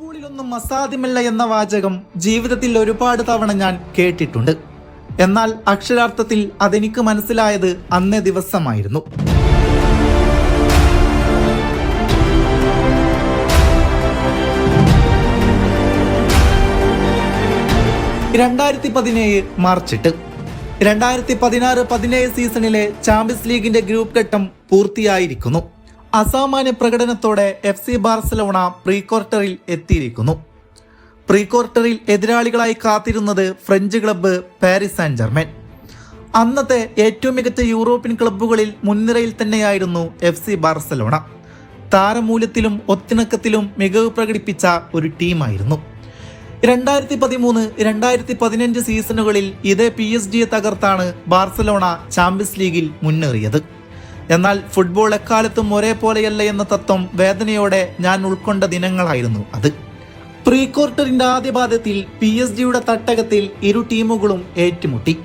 ഫുട്ബോളിലൊന്നും അസാധ്യമല്ല എന്ന വാചകം ജീവിതത്തിൽ ഒരുപാട് തവണ ഞാൻ കേട്ടിട്ടുണ്ട്. എന്നാൽ അക്ഷരാർത്ഥത്തിൽ അതെനിക്ക് മനസ്സിലായത് അന്നേ ദിവസമായിരുന്നു. രണ്ടായിരത്തി പതിനേഴ് മാർച്ച് എട്ട്. രണ്ടായിരത്തി പതിനാറ് പതിനേഴ് സീസണിലെ ചാമ്പ്യൻസ് ലീഗിന്റെ ഗ്രൂപ്പ് ഘട്ടം പൂർത്തിയായിരിക്കുന്നു. അസാമാന്യ പ്രകടനത്തോടെ എഫ് സി ബാർസലോണ പ്രീ ക്വാർട്ടറിൽ എത്തിയിരിക്കുന്നു. പ്രീ ക്വാർട്ടറിൽ എതിരാളികളായി കാത്തിരുന്നത് French club Paris Saint Germain അന്നത്തെ ഏറ്റവും മികച്ച യൂറോപ്യൻ ക്ലബ്ബുകളിൽ മുൻനിരയിൽ തന്നെയായിരുന്നു എഫ് സി ബാർസലോണ. താരമൂല്യത്തിലും ഒത്തിണക്കത്തിലും മികവ് പ്രകടിപ്പിച്ച ഒരു ടീമായിരുന്നു. രണ്ടായിരത്തി പതിമൂന്ന് രണ്ടായിരത്തി പതിനഞ്ച് സീസണുകളിൽ ഇതേ പി എസ് ജിയെ തകർത്താണ് ബാർസലോണ ചാമ്പ്യൻസ് ലീഗിൽ മുന്നേറിയത്. എന്നാൽ ഫുട്ബോൾ എക്കാലത്തും ഒരേപോലെയല്ല എന്ന തത്വം വേദനയോടെ ഞാൻ ഉൾക്കൊണ്ട ദിനങ്ങളായിരുന്നു അത്. പ്രീ ക്വാർട്ടറിന്റെ ആദ്യ പാദത്തിൽ പി എസ് ജിയുടെ തട്ടകത്തിൽ ഇരു ടീമുകളും ഏറ്റുമുട്ടി.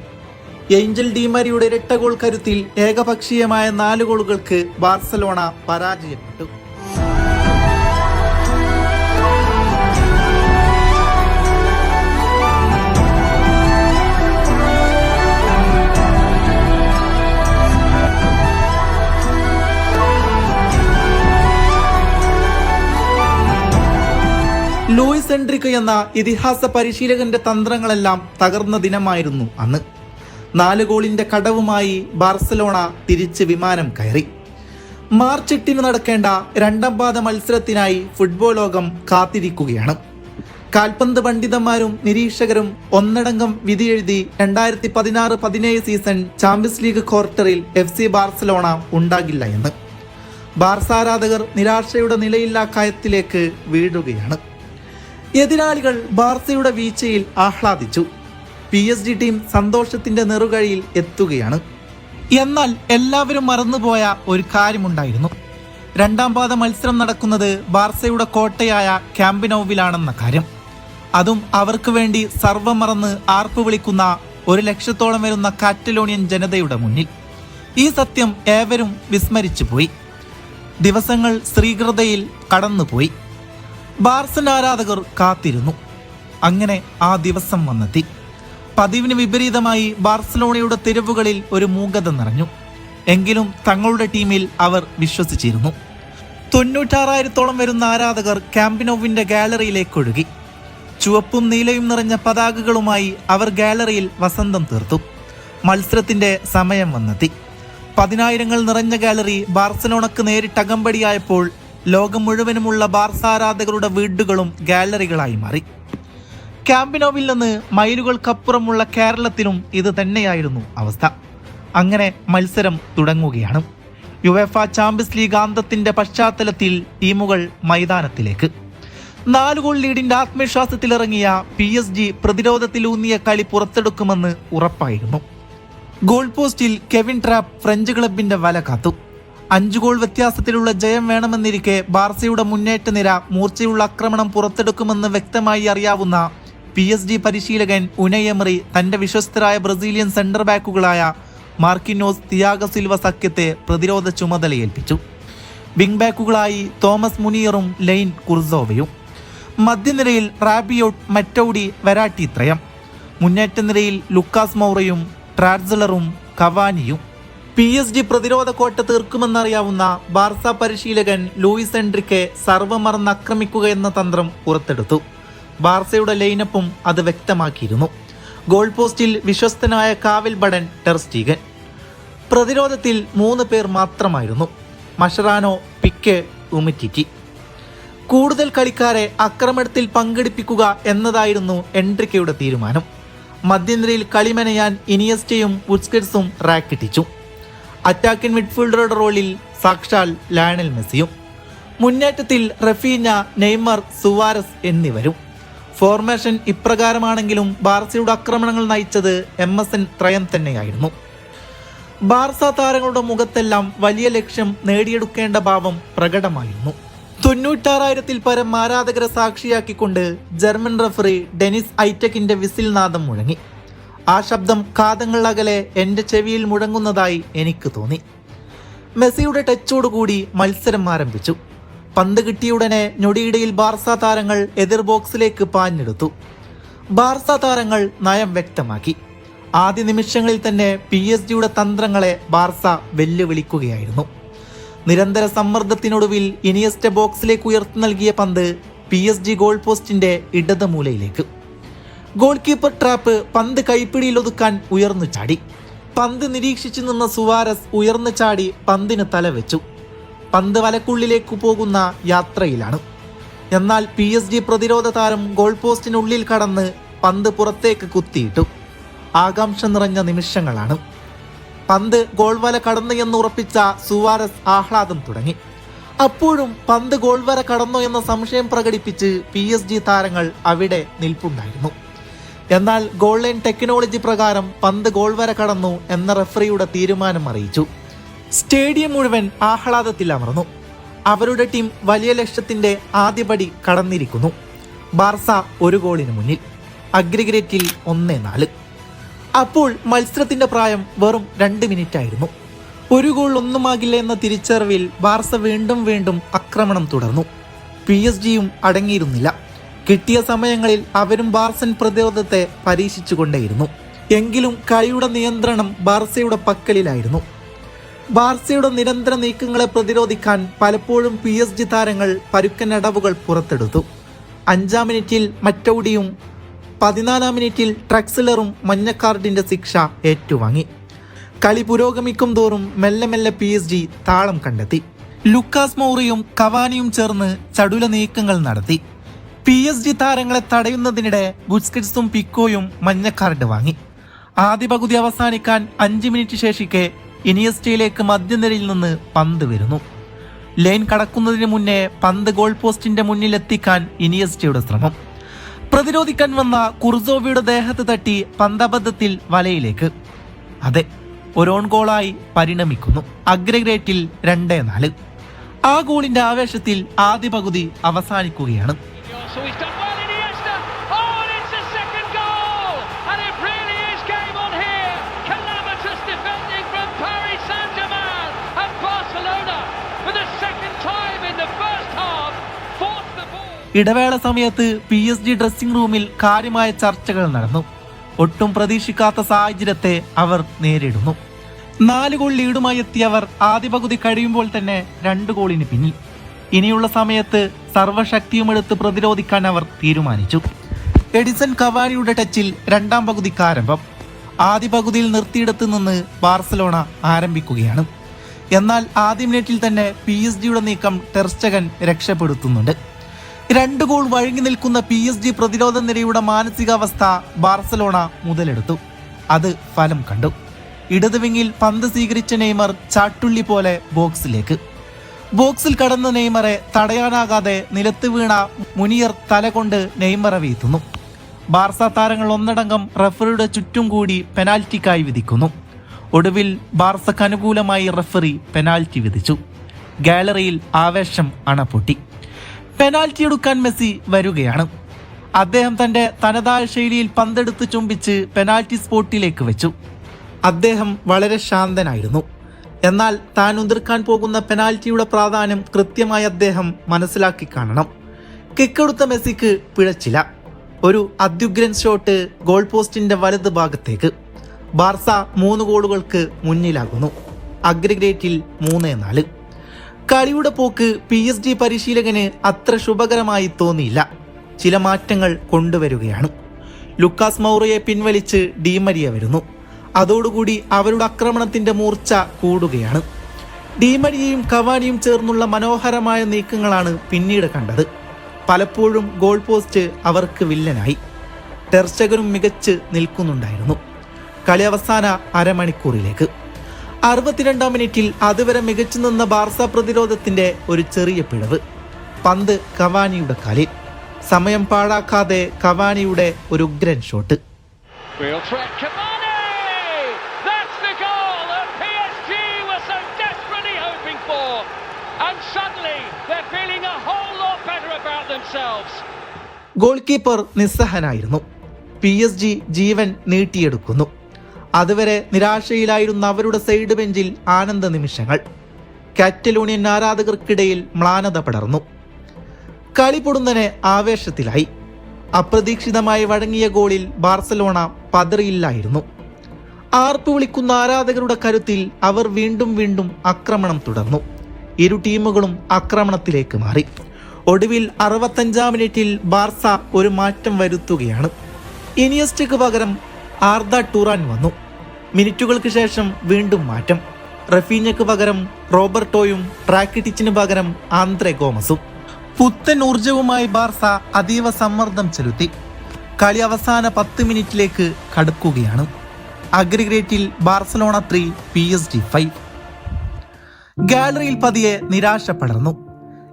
ഏഞ്ചൽ ഡീമരിയുടെ ഇരട്ട ഗോൾ കരുത്തിൽ ഏകപക്ഷീയമായ നാല് ഗോളുകൾക്ക് ബാർസലോണ പരാജയപ്പെട്ടു. ലൂയിസ് എൻട്രിക്ക് എന്ന ഇതിഹാസ പരിശീലകന്റെ തന്ത്രങ്ങളെല്ലാം തകർന്ന ദിനമായിരുന്നു അന്ന്. നാല് ഗോളിന്റെ കടവുമായി ബാർസലോണ തിരിച്ച് വിമാനം കയറി. മാർച്ച് എട്ടിന് നടക്കേണ്ട രണ്ടാം പാദ മത്സരത്തിനായി ഫുട്ബോൾ ലോകം കാത്തിരിക്കുകയാണ്. കാൽപന്ത് പണ്ഡിതന്മാരും നിരീക്ഷകരും ഒന്നടങ്കം വിധിയെഴുതി രണ്ടായിരത്തി പതിനാറ് പതിനേഴ് സീസൺ ചാമ്പ്യൻസ് ലീഗ് ക്വാർട്ടറിൽ എഫ് സി ബാർസലോണ ഉണ്ടാകില്ല എന്ന്. ബാർസാരാധകർ നിരാശയുടെ നിലയില്ലാ കയത്തിലേക്ക് വീഴുകയാണ്. എതിരാളികൾ ബാർസയുടെ വീഴ്ചയിൽ ആഹ്ലാദിച്ചു. പി എസ് ഡി ടീം സന്തോഷത്തിന്റെ നെറുകഴിയിൽ എത്തുകയാണ്. എന്നാൽ എല്ലാവരും മറന്നുപോയ ഒരു കാര്യമുണ്ടായിരുന്നു. രണ്ടാം പാദ മത്സരം നടക്കുന്നത് ബാർസയുടെ കോട്ടയായ ക്യാമ്പിനോവിലാണെന്ന കാര്യം. അതും അവർക്ക് വേണ്ടി സർവം മറന്ന് ആർപ്പ് വിളിക്കുന്ന ഒരു ലക്ഷത്തോളം വരുന്ന കാറ്റലോണിയൻ ജനതയുടെ മുന്നിൽ. ഈ സത്യം ഏവരും വിസ്മരിച്ചു പോയി ദിവസങ്ങൾ ശ്രീകൃതയിൽ കടന്നുപോയി. ബാർസൻ ആരാധകർ കാത്തിരുന്നു. അങ്ങനെ ആ ദിവസം വന്നെത്തി. പതിവിന് വിപരീതമായി ബാർസലോണയുടെ തെരുവുകളിൽ ഒരു മൂകത നിറഞ്ഞു. എങ്കിലും തങ്ങളുടെ ടീമിൽ അവർ വിശ്വസിച്ചിരുന്നു. തൊണ്ണൂറ്റാറായിരത്തോളം വരുന്ന ആരാധകർ ക്യാമ്പിനോവിന്റെ ഗാലറിയിലേക്ക് ഒഴുകി. ചുവപ്പും നീലയും നിറഞ്ഞ പതാകകളുമായി അവർ ഗാലറിയിൽ വസന്തം തീർത്തു. മത്സരത്തിന്റെ സമയം വന്നെത്തി. പതിനായിരങ്ങൾ നിറഞ്ഞ ഗാലറി ബാർസലോണക്ക് നേരിട്ട് അകമ്പടിയായപ്പോൾ ലോകം മുഴുവനുമുള്ള ബാർസ ആരാധകരുടെ വീടുകളും ഗാലറികളായി മാറി. ക്യാമ്പിനോവിൽ നിന്ന് മൈലുകൾക്കപ്പുറമുള്ള കേരളത്തിലും ഇത് തന്നെയായിരുന്നു അവസ്ഥ. അങ്ങനെ മത്സരം തുടങ്ങുകയാണ്. യുവേഫ ചാമ്പ്യൻസ് ലീഗ് ആന്തത്തിന്റെ പശ്ചാത്തലത്തിൽ ടീമുകൾ മൈതാനത്തിലേക്ക്. നാല് ഗോൾ ലീഡിന്റെ ആത്മവിശ്വാസത്തിലിറങ്ങിയ പി എസ് ജി പ്രതിരോധത്തിലൂന്നിയ കളി പുറത്തെടുക്കുമെന്ന് ഉറപ്പായിരുന്നു. ഗോൾ പോസ്റ്റിൽ കെവിൻ ട്രാപ്പ് ഫ്രഞ്ച് ക്ലബിന്റെ വല കാത്തു. അഞ്ചു ഗോൾ വ്യത്യാസത്തിലുള്ള ജയം വേണമെന്നിരിക്കെ ബാർസയുടെ മുന്നേറ്റ നിര മൂർച്ചയുള്ള ആക്രമണം പുറത്തെടുക്കുമെന്ന് വ്യക്തമായി അറിയാവുന്ന പി എസ് ജി പരിശീലകൻ ഉനയമറി തന്റെ വിശ്വസ്തരായ ബ്രസീലിയൻ സെന്റർ ബാക്കുകളായ മാർക്കിനോസ് തിയാഗ സിൽവ സഖ്യത്തെ പ്രതിരോധ ചുമതലയേൽപ്പിച്ചു വിംഗ് ബാക്കുകളായി തോമസ് മുനിയറും ലൈൻ കുർസോവയും. മധ്യനിരയിൽ റാബിയോട്ട് മറ്റൌഡി വെരാട്ടി ത്രയം. മുന്നേറ്റ നിരയിൽ ലുക്കാസ് മൗറയും ട്രാഡ്സലറും കവാനിയും. പി എസ് ജി പ്രതിരോധ കോട്ട തീർക്കുമെന്നറിയാവുന്ന ബാർസ പരിശീലകൻ ലൂയിസ് എൻട്രിക്കെ സർവമറന്ന് ആക്രമിക്കുക എന്ന തന്ത്രം പുറത്തെടുത്തു. ബാർസയുടെ ലൈനപ്പും അത് വ്യക്തമാക്കിയിരുന്നു. ഗോൾ പോസ്റ്റിൽ വിശ്വസ്തനായ കാവിൽ ബടൻ ടെർസ്റ്റീഗൻ പ്രതിരോധത്തിൽ മൂന്ന് പേർ മാത്രമായിരുന്നു. Mascherano Pique Umtiti. കൂടുതൽ കളിക്കാരെ ആക്രമണത്തിൽ പങ്കെടുപ്പിക്കുക എന്നതായിരുന്നു എൻട്രിക്കയുടെ തീരുമാനം. മധ്യനിരയിൽ കളിമനയാൻ ഇനിയസ്റ്റയും ബുസ്കറ്റ്സും റാക്കിട്ടിച്ചു അറ്റാക്കിംഗ് മിഡ്ഫീൽഡറുടെ റോളിൽ സാക്ഷാൽ ലയണൽ മെസ്സിയും. മുന്നേറ്റത്തിൽ റഫീന നെയ്മർ സുവാരസ് എന്നിവരും. ഫോർമേഷൻ ഇപ്രകാരമാണെങ്കിലും ബാർസയുടെ ആക്രമണങ്ങൾ നയിച്ചത് എം എസ് എൻ ത്രയം തന്നെയായിരുന്നു. ബാർസ താരങ്ങളുടെ മുഖത്തെല്ലാം വലിയ ലക്ഷ്യം നേടിയെടുക്കേണ്ട ഭാവം പ്രകടമായിരുന്നു. തൊണ്ണൂറ്റാറായിരത്തിൽ പരം ആരാധകരെ സാക്ഷിയാക്കിക്കൊണ്ട് ജർമ്മൻ റഫറി ഡെനിസ് ഐറ്റക്കിന്റെ വിസിൽ നാദം മുഴങ്ങി. ആ ശബ്ദം കാതങ്ങളകലെ എന്റെ ചെവിയിൽ മുഴങ്ങുന്നതായി എനിക്ക് തോന്നി. മെസ്സിയുടെ ടച്ചോടുകൂടി മത്സരം ആരംഭിച്ചു. പന്ത് കിട്ടിയുടനെ ഞൊടിയിടയിൽ ബാർസ താരങ്ങൾ എതിർ ബോക്സിലേക്ക് പാഞ്ഞെടുത്തു. ബാർസ താരങ്ങൾ നയം വ്യക്തമാക്കി. ആദ്യ നിമിഷങ്ങളിൽ തന്നെ പി എസ് ജിയുടെ തന്ത്രങ്ങളെ ബാർസ വെല്ലുവിളിക്കുകയായിരുന്നു. നിരന്തര സമ്മർദ്ദത്തിനൊടുവിൽ ഇനിയസ്റ്റ ബോക്സിലേക്ക് ഉയർത്തി നൽകിയ പന്ത് പി എസ് ജി ഗോൾ പോസ്റ്റിന്റെ ഇടത് മൂലയിലേക്ക് ഗോൾ കീപ്പർ ട്രാപ്പ് പന്ത് കൈപ്പിടിയിൽ ഒതുക്കാൻ ഉയർന്നു ചാടി. പന്ത് നിരീക്ഷിച്ചു നിന്ന സുവാരസ് ഉയർന്നു ചാടി പന്തിന് തല വെച്ചു. പന്ത് വലക്കുള്ളിലേക്ക് പോകുന്ന യാത്രയിലാണ്. എന്നാൽ പി എസ് ജി പ്രതിരോധ താരം ഗോൾ പോസ്റ്റിനുള്ളിൽ കടന്ന് പന്ത് പുറത്തേക്ക് കുത്തിയിട്ടു. ആകാംക്ഷ നിറഞ്ഞ നിമിഷങ്ങളാണ്. പന്ത് ഗോൾ വല കടന്നു എന്ന് ഉറപ്പിച്ച സുവാരസ് ആഹ്ലാദം തുടങ്ങി. അപ്പോഴും പന്ത് ഗോൾ വര കടന്നു എന്ന സംശയം പ്രകടിപ്പിച്ച് പി താരങ്ങൾ അവിടെ നിൽപ്പുണ്ടായിരുന്നു. എന്നാൽ ഗോൾ ലൈൻ ടെക്നോളജി പ്രകാരം പന്ത് ഗോൾ വര കടന്നു എന്ന റെഫറിയുടെ തീരുമാനം അറിയിച്ചു. സ്റ്റേഡിയം മുഴുവൻ ആഹ്ലാദത്തിൽ അമർന്നു. അവരുടെ ടീം വലിയ ലക്ഷ്യത്തിന്റെ ആദ്യപടി കടന്നിരിക്കുന്നു. ബാർസ ഒരു ഗോളിന് മുന്നിൽ. അഗ്രിഗ്രേറ്റിൽ ഒന്നേ നാല്. അപ്പോൾ മത്സരത്തിന്റെ പ്രായം വെറും രണ്ട് മിനിറ്റ് ആയിരുന്നു ഒരു ഗോൾ ഒന്നുമാകില്ല എന്ന തിരിച്ചറിവിൽ ബാർസ വീണ്ടും വീണ്ടും ആക്രമണം തുടർന്നു. പി എസ് ജിയും അടങ്ങിയിരുന്നില്ല. കിട്ടിയ സമയങ്ങളിൽ അവരും ബാർസൻ പ്രതിരോധത്തെ പരീക്ഷിച്ചുകൊണ്ടേയിരുന്നു. എങ്കിലും കളിയുടെ നിയന്ത്രണം ബാർസയുടെ പക്കലിലായിരുന്നു. ബാർസയുടെ നിരന്തര നീക്കങ്ങളെ പ്രതിരോധിക്കാൻ പലപ്പോഴും പി എസ് ജി താരങ്ങൾ പരുക്കൻ അടവുകൾ പുറത്തെടുത്തു. അഞ്ചാം മിനിറ്റിൽ മറ്റൌടിയും പതിനാലാം മിനിറ്റിൽ ട്രക്സിലറും മഞ്ഞക്കാർഡിന്റെ ശിക്ഷ ഏറ്റുവാങ്ങി. കളി പുരോഗമിക്കും തോറും മെല്ലെ മെല്ലെ പി എസ് ജി താളം കണ്ടെത്തി. ലുക്കാസ് മൗറിയും കവാനിയും ചേർന്ന് ചടുല നീക്കങ്ങൾ നടത്തി. പി എസ് ജി താരങ്ങളെ തടയുന്നതിനിടെ ബുസ്കറ്റ്സും പിക്കോയും മഞ്ഞ കാർഡ് വാങ്ങി. ആദ്യ പകുതി അവസാനിക്കാൻ അഞ്ച് മിനിറ്റ് ശേഷിക്കെ ഇനിയസ്റ്റയിലേക്ക് മധ്യനിരയിൽ നിന്ന് പന്ത് വരുന്നു. ലൈൻ കടക്കുന്നതിന് മുന്നേ പന്ത് ഗോൾ പോസ്റ്റിന്റെ മുന്നിലെത്തിക്കാൻ ഇനിയസ്റ്റയുടെ ശ്രമം. പ്രതിരോധിക്കാൻ വന്ന കുർസോവിയുടെ ദേഹത്ത് തട്ടി പന്തബദ്ധത്തിൽ വലയിലേക്ക്. അതെ ഒരോൺ ഗോളായി പരിണമിക്കുന്നു. അഗ്രഗ്രേറ്റിൽ രണ്ടേ നാല്. ആ ഗോളിന്റെ ആവേശത്തിൽ ആദ്യ പകുതി അവസാനിക്കുകയാണ്. So he's done well, Iniesta. Oh, and it's a second goal, and it really is game on here. Calamitous defending from Paris Saint-Germain, and Barcelona, for the second time in the first half. ഇടവേള സമയത്ത് P S G dressing റൂമിൽ കാര്യമായ ചർച്ചകൾ നടന്നു ഒട്ടും പ്രതീക്ഷിക്കാത്ത സാഹചര്യത്തെ അവർ നേരിടുന്നു നാല് ഗോൾ ലീഡുമായി എത്തിയവർ ആദ്യ പകുതി കഴിയുമ്പോൾ തന്നെ രണ്ട് ഗോളിന് പിന്നിൽ ഇനിയുള്ള സമയത്ത് സർവശക്തിയുമെടുത്ത് പ്രതിരോധിക്കാൻ അവർ തീരുമാനിച്ചു. എഡിസൺ കവാനിയുടെ ടച്ചിൽ രണ്ടാം പകുതിക്ക് ആരംഭം. ആദ്യ പകുതിയിൽ നിർത്തിയിടത്ത് നിന്ന് ബാർസലോണ ആരംഭിക്കുകയാണ്. എന്നാൽ ആദ്യ മിനിറ്റിൽ തന്നെ പി എസ് ജിയുടെ നീക്കം ടെർസ്റ്റകൻ രക്ഷപ്പെടുത്തുന്നുണ്ട്. രണ്ട് ഗോൾ വഴുങ്ങി നിൽക്കുന്ന പി എസ് ജി പ്രതിരോധ നിരയുടെ മാനസികാവസ്ഥ ബാർസലോണ മുതലെടുത്തു. അത് ഫലം കണ്ടു. ഇടതുവിങ്ങിൽ പന്ത് സ്വീകരിച്ച നെയ്മർ ചാട്ടുള്ളി പോലെ ബോക്സിലേക്ക്. ബോക്സിൽ കടന്ന നെയ്മറെ തടയാനാകാതെ നിലത്ത് വീണ മുനിയർ തലകൊണ്ട് നെയ്മറെ വീഴ്ത്തുന്നു. ബാർസ താരങ്ങൾ ഒന്നടങ്കം റഫറിയുടെ ചുറ്റും കൂടി പെനാൽറ്റിക്കായി വിധിക്കുന്നു. ഒടുവിൽ ബാർസക്ക് അനുകൂലമായി റഫറി പെനാൽറ്റി വിധിച്ചു. ഗാലറിയിൽ ആവേശം അണപൊട്ടി. പെനാൽറ്റി എടുക്കാൻ മെസ്സി വരികയാണ്. അദ്ദേഹം തന്റെ തനതായ ശൈലിയിൽ പന്തെടുത്ത് ചുംബിച്ച് പെനാൽറ്റി സ്പോട്ടിലേക്ക് വെച്ചു. അദ്ദേഹം വളരെ ശാന്തനായിരുന്നു. എന്നാൽ താൻ ഉതിർക്കാൻ പോകുന്ന പെനാൽറ്റിയുടെ പ്രാധാന്യം കൃത്യമായി അദ്ദേഹം മനസ്സിലാക്കി കാണണം. കിക്കെടുത്ത മെസ്സിക്ക് പിഴച്ചില്ല ഒരു അത്യുഗ്രൻ ഷോട്ട് ഗോൾ പോസ്റ്റിന്റെ വലത് ഭാഗത്തേക്ക്. ബാർസ മൂന്ന് ഗോളുകൾക്ക് മുന്നിലാകുന്നു. അഗ്രിഗ്രേറ്റിൽ മൂന്ന് നാല്. കളിയുടെ പോക്ക് പി എസ് ഡി പരിശീലകന് അത്ര ശുഭകരമായി തോന്നിയില്ല. ചില മാറ്റങ്ങൾ കൊണ്ടുവരികയാണ്. ലുക്കാസ് മൗറയെ പിൻവലിച്ച് ഡീമരിയ വരുന്നു. അതോടുകൂടി അവരുടെ ആക്രമണത്തിന്റെ മൂർച്ച കൂടുകയാണ്. ഡീമരിയയും കവാനിയും ചേർന്നുള്ള മനോഹരമായ നീക്കങ്ങളാണ് പിന്നീട് കണ്ടത്. പലപ്പോഴും ഗോൾ പോസ്റ്റ് അവർക്ക് വില്ലനായി. ടെർച്ചകനും മികച്ച് നിൽക്കുന്നുണ്ടായിരുന്നു. കളി അവസാന അരമണിക്കൂറിലേക്ക്. അറുപത്തിരണ്ടാം മിനിറ്റിൽ അതുവരെ മികച്ചു നിന്ന ബാർസ പ്രതിരോധത്തിന്റെ ഒരു ചെറിയ പിഴവ്. പന്ത് കവാനിയുടെ കാലിൽ. സമയം പാഴാക്കാതെ കവാനിയുടെ ഒരു ഉഗ്രൻ ഷോട്ട്. ഗോൾ കീപ്പർ നിസ്സഹനായിരുന്നു. പി എസ് ജി ജീവൻ നീട്ടിയെടുക്കുന്നു. അതുവരെ നിരാശയിലായിരുന്ന അവരുടെ സൈഡ് ബെഞ്ചിൽ ആനന്ദ നിമിഷങ്ങൾ. കാറ്റലൂണിയൻ ആരാധകർക്കിടയിൽ മ്ലാനത പടർന്നു. കളി പൊടുന്നനെ ആവേശത്തിലായി. അപ്രതീക്ഷിതമായി വഴങ്ങിയ ഗോളിൽ ബാർസലോണ പതറിയില്ലായിരുന്നു. ആർപ്പ് വിളിക്കുന്ന ആരാധകരുടെ കരുത്തിൽ അവർ വീണ്ടും വീണ്ടും ആക്രമണം തുടർന്നു. ഇരു ടീമുകളും ആക്രമണത്തിലേക്ക് മാറി. ഒടുവിൽ അറുപത്തഞ്ചാം മിനിറ്റിൽ ബാർസ ഒരു മാറ്റം വരുത്തുകയാണ്. ഇനിയസ്റ്റയ്ക്ക് പകരം ആർദ ടൂറാൻ വന്നു. മിനിറ്റുകൾക്ക് ശേഷം വീണ്ടും മാറ്റം. റഫീഞ്ഞയ്ക്ക് പകരം റോബർട്ടോയും ട്രാക്കിറ്റിച്ചിന് പകരം ആന്ത്രെ ഗോമസും. പുത്തൻ ഊർജവുമായി ബാർസ അതീവ സമ്മർദ്ദം ചെലുത്തി. കളി അവസാന പത്ത് മിനിറ്റിലേക്ക് കടക്കുകയാണ്. അഗ്രിഗ്രേറ്റിൽ Barcelona three P S G five. ഗാലറിയിൽ പതിയെ നിരാശ പടർന്നു.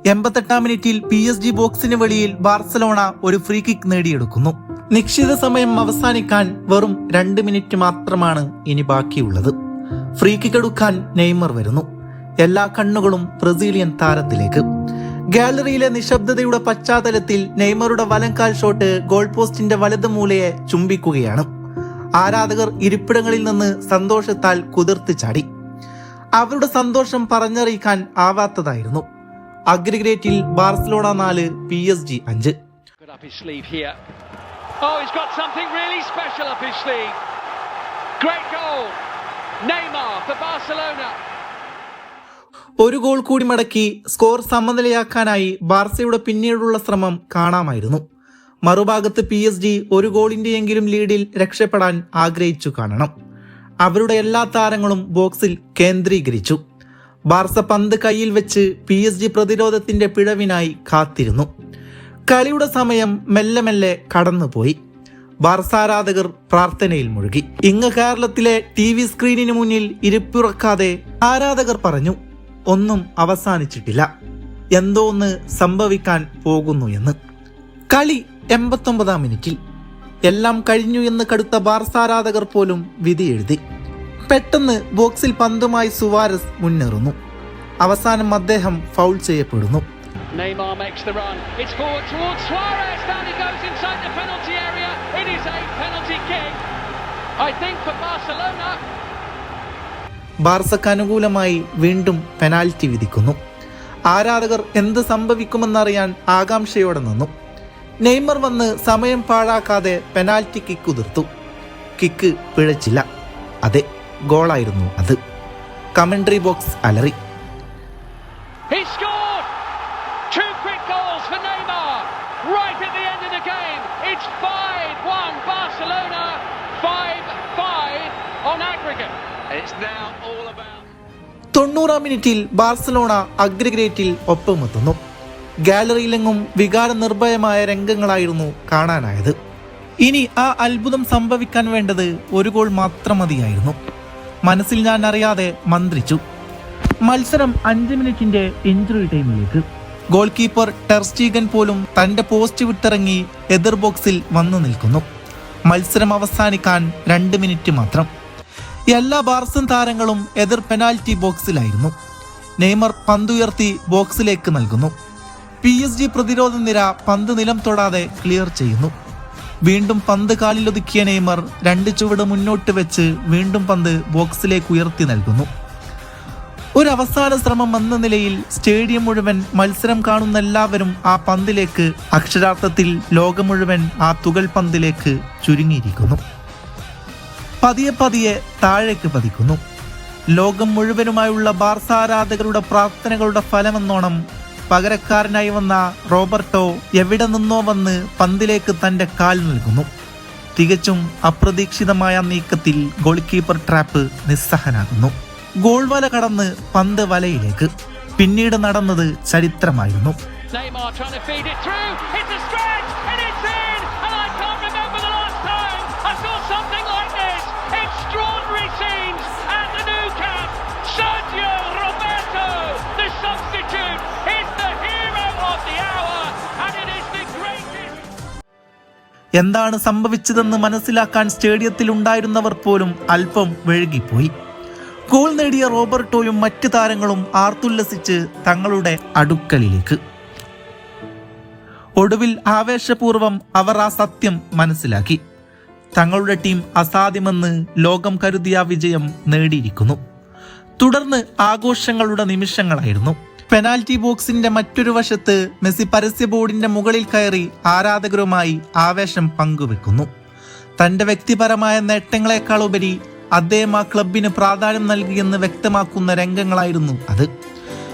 എൺപത്തെട്ടാം മിനിറ്റിൽ പി എസ് ജി ബോക്സിന് വെളിയിൽ ബാർസലോണ ഒരു ഫ്രീ കിക്ക് നേടിയെടുക്കുന്നു. നിശ്ചിത സമയം അവസാനിക്കാൻ വെറും രണ്ട് മിനിറ്റ് മാത്രമാണ് ഇനി ബാക്കിയുള്ളത്. ഫ്രീ കിക്ക് എടുക്കാൻ നെയ്മർ വരുന്നു. എല്ലാ കണ്ണുകളും ബ്രസീലിയൻ താരത്തിലേക്ക്. ഗാലറിയിലെ നിശബ്ദതയുടെ പശ്ചാത്തലത്തിൽ നെയ്മറുടെ വലംകാൽ ഷോട്ട് ഗോൾ പോസ്റ്റിന്റെ വലത് മൂലയെ ചുംബിക്കുകയാണ്. ആരാധകർ ഇരിപ്പിടങ്ങളിൽ നിന്ന് സന്തോഷത്താൽ കുതിർത്ത് ചാടി. അവരുടെ സന്തോഷം പറഞ്ഞറിയിക്കാൻ ആവാത്തതായിരുന്നു. അഗ്രിഗ്രേറ്റിൽ ബാർസലോണ നാല് പി എസ് ജി അഞ്ച്. Oh, he's got something really special up his sleeve. Great goal. Neymar for Barcelona. ഒരു ഗോൾ കൂടി മടക്കി സ്കോർ സമനിലയാക്കാനായി ബാർസയുടെ പിന്നീടുള്ള ശ്രമം കാണാമായിരുന്നു മറുഭാഗത്ത് പി എസ് ജി ഒരു ഗോളിന്റെയെങ്കിലും ലീഡിൽ രക്ഷപ്പെടാൻ ആഗ്രഹിച്ചു കാണണം അവരുടെ എല്ലാ താരങ്ങളും ബോക്സിൽ കേന്ദ്രീകരിച്ചു ബാർസ പന്ത് കയ്യിൽ വെച്ച് പി എസ് ജി പ്രതിരോധത്തിന്റെ പിഴവിനായി കാത്തിരുന്നു. കളിയുടെ സമയം മെല്ലെ മെല്ലെ കടന്നുപോയി. ബാർസ ആരാധകർ പ്രാർത്ഥനയിൽ മുഴുകി. ഇങ്ങ് കേരളത്തിലെ ടി വി സ്ക്രീനിന് മുന്നിൽ ഇരിപ്പുറക്കാതെ ആരാധകർ പറഞ്ഞു ഒന്നും അവസാനിച്ചിട്ടില്ല. എന്തോ ഒന്ന് സംഭവിക്കാൻ പോകുന്നു എന്ന്. കളി എൺപത്തൊമ്പതാം മിനിറ്റിൽ. എല്ലാം കഴിഞ്ഞു എന്ന് കടുത്ത ബാർസാരാധകർ പോലും വിധി എഴുതി. പെട്ടെന്ന് ബോക്സിൽ പന്തുമായി സുവാരസ് മുന്നേറുന്നു അവസാനം അദ്ദേഹം ഫൗൾ ചെയ്യപ്പെടുന്നു Neymar makes the run. It's forward towards Suarez. Down he goes inside the penalty area. It is a penalty kick. I think for Barcelona. ബാർസക്ക് അനുകൂലമായി വീണ്ടും പെനാൽറ്റി വിധിക്കുന്നു ആരാധകർ എന്ത് സംഭവിക്കുമെന്നറിയാൻ ആകാംക്ഷയോടെ നിന്നു നെയ്മർ വന്ന് സമയം പാഴാക്കാതെ പെനാൽറ്റി കിക്ക് ഉതിർത്തു കിക്ക് പിഴച്ചില്ല അതെ ഗോളായിരുന്നു അത് കമൻട്രി ബോക്സ് അലറി He scored! Two quick goals for Neymar. Right at the end of the game. 5-1 Barcelona. 5-5 on aggregate. It's now all about... തൊണ്ണൂറാം മിനിറ്റിൽ ബാർസലോണ അഗ്രിഗ്രേറ്റിൽ ഒപ്പമെത്തുന്നു ഗാലറിയിലെങ്ങും വികാര നിർഭയമായ രംഗങ്ങളായിരുന്നു കാണാനായത് ഇനി ആ അത്ഭുതം സംഭവിക്കാൻ വേണ്ടത് ഒരു ഗോൾ മാത്രം മതിയായിരുന്നു മനസ്സിൽ ഞാൻ അറിയാതെ മന്ത്രിച്ചു. മത്സരം അഞ്ച് മിനിറ്റിന്റെ ഇഞ്ചുറി ടൈമിലേക്ക് ഗോൾ കീപ്പർ ടെർസ്റ്റീഗൻ പോലും തന്റെ പോസ്റ്റ് വിട്ടിറങ്ങി എതിർ ബോക്സിൽ വന്നു നിൽക്കുന്നു. മത്സരം അവസാനിക്കാൻ രണ്ട് മിനിറ്റ് മാത്രം. എല്ലാ ബാർസൻ താരങ്ങളും എതിർ പെനാൽറ്റി ബോക്സിലായിരുന്നു നെയ്മർ പന്തുയർത്തി ബോക്സിലേക്ക് നൽകുന്നു. പി എസ് ജി പ്രതിരോധ നിര പന്ത് നിലം തൊടാതെ ക്ലിയർ ചെയ്യുന്നു. വീണ്ടും പന്ത് കാലിലൊതുക്കിയ നെയ്മർ രണ്ട് ചുവട് മുന്നോട്ട് വെച്ച് വീണ്ടും പന്ത് ബോക്സിലേക്ക് ഉയർത്തി നൽകുന്നു. ഒരു അവസാന ശ്രമം എന്ന നിലയിൽ സ്റ്റേഡിയം മുഴുവൻ മത്സരം കാണുന്ന എല്ലാവരും ആ പന്തിലേക്ക് അക്ഷരാർത്ഥത്തിൽ ലോകം മുഴുവൻ ആ തുകൽ പന്തിലേക്ക് ചുരുങ്ങിയിരിക്കുന്നു. പതിയെ പതിയെ താഴേക്ക് പതിക്കുന്നു. ലോകം മുഴുവനുമായുള്ള ബാർസാരാധകരുടെ പ്രാർത്ഥനകളുടെ ഫലമെന്നോണം പകരക്കാരനായി വന്ന റോബർട്ടോ എവിടെ നിന്നോ വന്ന് പന്തിലേക്ക് തന്റെ കാൽ നൽകുന്നു തികച്ചും അപ്രതീക്ഷിതമായ നീക്കത്തിൽ ഗോൾ കീപ്പർ ട്രാപ്പ് നിസ്സഹനാകുന്നു ഗോൾ വല കടന്ന് പന്ത് വലയിലേക്ക് പിന്നീട് നടന്നത് ചരിത്രമായിരുന്നു Neymar trying to feed it through. A stretch and it's in. എന്താണ് സംഭവിച്ചതെന്ന് മനസ്സിലാക്കാൻ സ്റ്റേഡിയത്തിൽ ഉണ്ടായിരുന്നവർ പോലും അല്പം വഴുകിപ്പോയി ഗോൾ നേടിയ റോബർട്ടോയും മറ്റ് താരങ്ങളും ആർത്തുല്ലസിച്ച് തങ്ങളുടെ അടുക്കലിലേക്ക്. ഒടുവിൽ ആവേശപൂർവം അവർ ആ സത്യം മനസ്സിലാക്കി. തങ്ങളുടെ ടീം അസാധ്യമെന്ന് ലോകം കരുതിയ വിജയം നേടിയിരിക്കുന്നു. തുടർന്ന് ആഘോഷങ്ങളുടെ നിമിഷങ്ങളായിരുന്നു. പെനാൽറ്റി ബോക്സിന്റെ മറ്റൊരു വശത്ത് മെസ്സി പരസ്യ ബോർഡിന്റെ മുകളിൽ കയറി ആരാധകരുമായി ആവേശം പങ്കുവെക്കുന്നു. തന്റെ വ്യക്തിപരമായ നേട്ടങ്ങളെക്കാൾ ഉപരി അദ്ദേഹം ആ ക്ലബിന് പ്രാധാന്യം നൽകിയെന്ന് വ്യക്തമാക്കുന്ന രംഗങ്ങളായിരുന്നു അത്.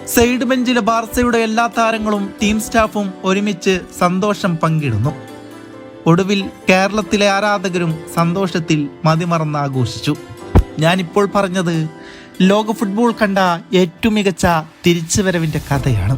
സൈഡ് ബെഞ്ചിലെ ബാർസയുടെ എല്ലാ താരങ്ങളും ടീം സ്റ്റാഫും ഒരുമിച്ച് സന്തോഷം പങ്കിടുന്നു. ഒടുവിൽ കേരളത്തിലെ ആരാധകരും സന്തോഷത്തിൽ മതിമറന്ന് ആഘോഷിച്ചു. ഞാനിപ്പോൾ പറഞ്ഞത് ലോക ഫുട്ബോൾ കണ്ട ഏറ്റവും മികച്ച തിരിച്ചുവരവിന്റെ കഥയാണ്